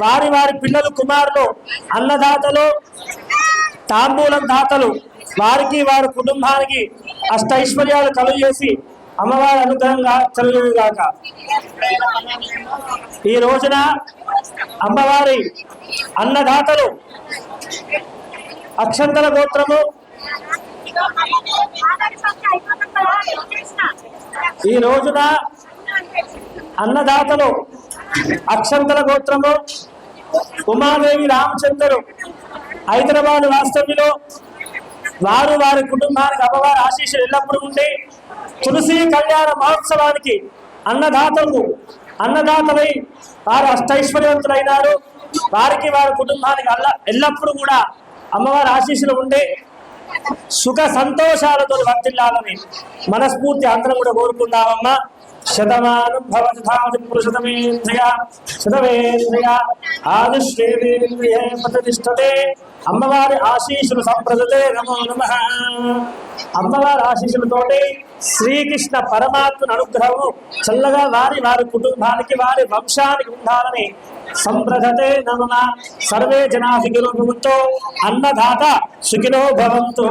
వారి వారి పిల్లలు కుమారులు అన్నదాతలు తాంబూలం దాతలు వారికి వారి కుటుంబానికి అష్టైశ్వర్యాలు కలుగజేసి అమ్మవారి అనుగ్రహంగా కలుగుగాక ఈ రోజున అమ్మవారి అన్నదాతలు అక్షంతల గోత్రము ఈ రోజున అన్నదాతలు అక్షంతల గోత్రము ఉమాదేవి రామచంద్రుడు హైదరాబాద్ వాస్తవ్యులు వారు వారి కుటుంబానికి అమ్మవారి ఆశీస్సులు ఎల్లప్పుడూ ఉండి తులసి కళ్యాణ మహోత్సవానికి అన్నదాతలు అన్నదాతలై వారు అష్టైశ్వర్యవంతులైనారు. వారికి వారి కుటుంబానికి అల్ల ఎల్లప్పుడూ కూడా అమ్మవారి ఆశీస్సులు ఉండి సుఖ సంతోషాలతో వర్తిల్లాలని మనస్ఫూర్తి అందరం కూడా కోరుకుందామమ్మా శతమానం భవతి ధావతి ప్రతిష్టతే. అమ్మవారి ఆశీస్సులు సంప్రదతే నమో నమ. అమ్మవారి ఆశీస్సులతోటి శ్రీకృష్ణ పరమాత్మను అనుగ్రహము చల్లగా వారి వారి కుటుంబానికి వారి వంశానికి ఉండాలని సంప్రదతే నమ. సర్వే జనా భవంతో అన్నదాత సుఖినో భవంతు.